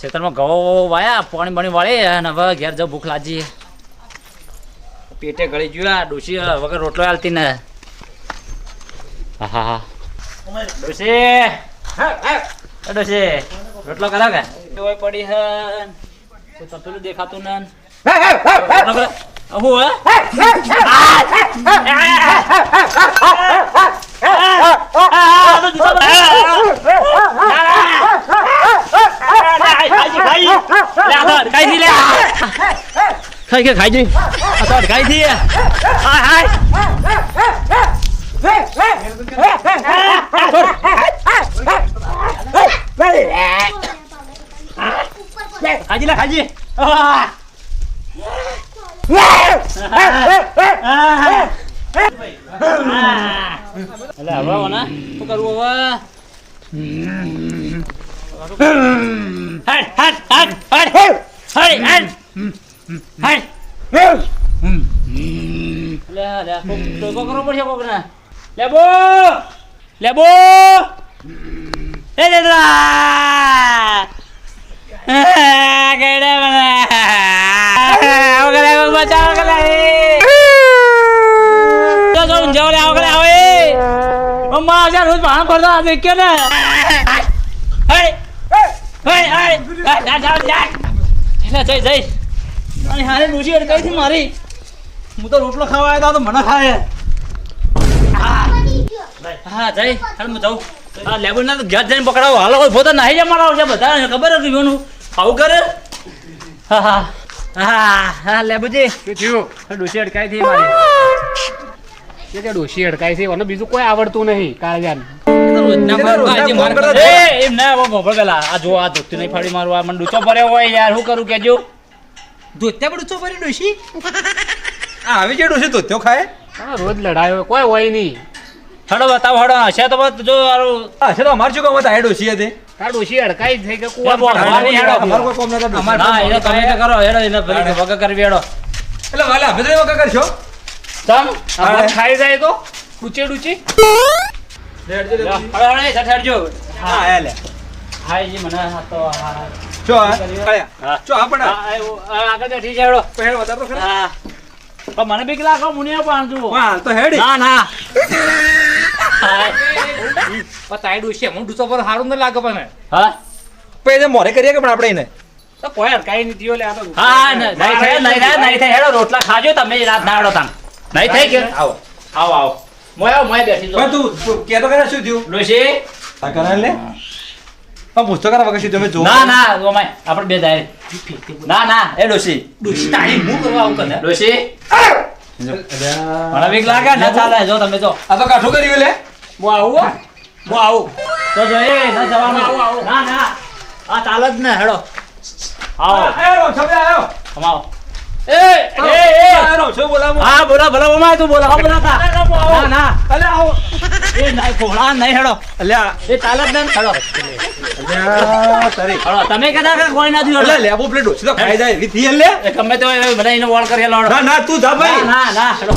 ખેતરમાં ઘઉં વાયા પાણી પાણી વાળે અને હવે ઘેર જવું ભૂખ લાગી. પેટે ગળી ગયું આ ડોશી વગર રોટલો હાલતી ને. રોટલો કરો કે? પડી હે કોઈ દેખાતું ને હે ખાઈ ખાઈ જઈ આ તો ખાઈ થી હાય હાય ખાજી લે ખાજી! અલે હવે આવો ને શું કરવું હવે હટ હટ હટ હટ હટ હટ હટ લે લે કોક ટોકો કરવો પડશે કોક ને લેબો લેબો એ લેદરા કેડે મને ઓગલે બચાવ ઓગલે તો જો જાવ લે ઓગલે આવે અમ્મા આજે રોજ ભાણ કરતા આજે કે ને હે હે હે જા જા જા એટલે જઈ જઈ અને હારે ડોશી અડકાઈ થી મારી હું તો રોટલો ખાવા આવ્યો તો મને ખાય. હા જઈ હાલ હું જાઉં. આ લેબર ના તો ઘેર જઈને પકડાવો. હાલો કોઈ પોતા નાહી જાય મારા આવશે બધા ખબર હતી એનું આવું કરે? હા હા. હા હા લેબુજી શું થયું? ડોસી અડકાઈ થી મારી. કે ડોશી અડકાય છે? અને બીજું કોઈ આવડતું નહીં કાળજાન રોજના મારું આજે માર. એમ ના હવે પેલા. આ જો આ ધોતી નહીં ફાડી મારું આ મને ડૂચો ભર્યો હોય યાર. શું કરું કેજો? ધોત્યા પણ ડૂચો ભર્યો ડોશી? આ આવી જેડું છે ધોત્યો ખાય? હા, રોજ લડાયો. હોય, કોઈ હોય નહીં. હડો બતાવો હડો. હશે તો બસ જો હા છે તો અમાર શું કામ હતા? એ છીએ તે. આ ડોશી અડકાઈ જ થઈ કે કુવા બોલ, બોલ, હેડો. અમાર કોઈ કામ નતા ડોશી. ના એને તમે તો કરો હેડો એને ભલે વગર કરવી હેડો. એટલે વાલે અમે તો વગર કરશો? તમ આ ભાત ખાઈ જાય તો? ડૂચે? ડૂચી. હડો હડો એ હેડજો. હા લે. હાય જી મને આ તો આ ચો આ કાળિયા. હા. ચો આ પણ આ. આ, એવું, આ આગળ બેઠી છે હેડો. પહેલ વધારે ખરા. હા. પણ મને બીક લાગે મુનિયા પણ હાલ તો હેડી. ના ના. તારી ડોશી એમાં ડૂચો પર સારું ન લાગે પણ. હા? પછી મોરે કરીએ કે પણ આપણે એને? તો કોઈ કઈ નહીં થયો લે આ તો હા હા નહીં થાય નહીં થાય નહીં થાય. હેડો રોટલા ખાજો તમે રાત ના હેડો તાન નહીં થાય કે આવો. આવો આવો. મોય આવો મોય બેસી જો તું તું કહેતો કરે શું થયું? ડોશી? આ કરા લે. પણ પૂછતો કરા વગર તમે જો ના ના ઓમાય. આપણે બે દાયરે ના ના એ ડોશી. ડોશી તારી હું કરવા આવું કરે ડોશી. મને બીક લાગે ના ચાલે. જો તમે જો. આ તો કાઠું કરી લે. હું આવું હો. આવું. તો જો એ ના જવાનું. ના ના. આ ચાલે જ ને હેડો. આવો. આયો છબે આયો કમાઓ એ એ એ. આયો શું બોલાવો. હા બોલા બોલા ઓમાય તું બોલા. હા બોલા ના ના એ નહીં ફોડા નહીં હેડો. અલ્યા એ ચાલે જ ને હેડો. અલ્યા તારી હેડો તમે કહેતા કોઈ ના અલે લેબો પ્લેટ ઓછી તો ખાઈ જાય. એવી એટલે ગમે તો બધા એને વોલ કરી હેલો ના ના તું જા ના ભાઈ. ના ના હેડો.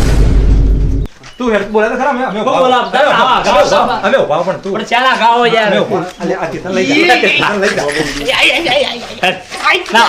તું હેડ બોલે તો ખરા અમે અમે હું અમે ઊભા. ગાવ, ગાવ, ગાવ. અમે ઊભા પણ તું. પણ ચાલા ગાવો યાર. અમે ઊભા. અલે આ તીથા લઈ જા તીથા લઈ જા. ના,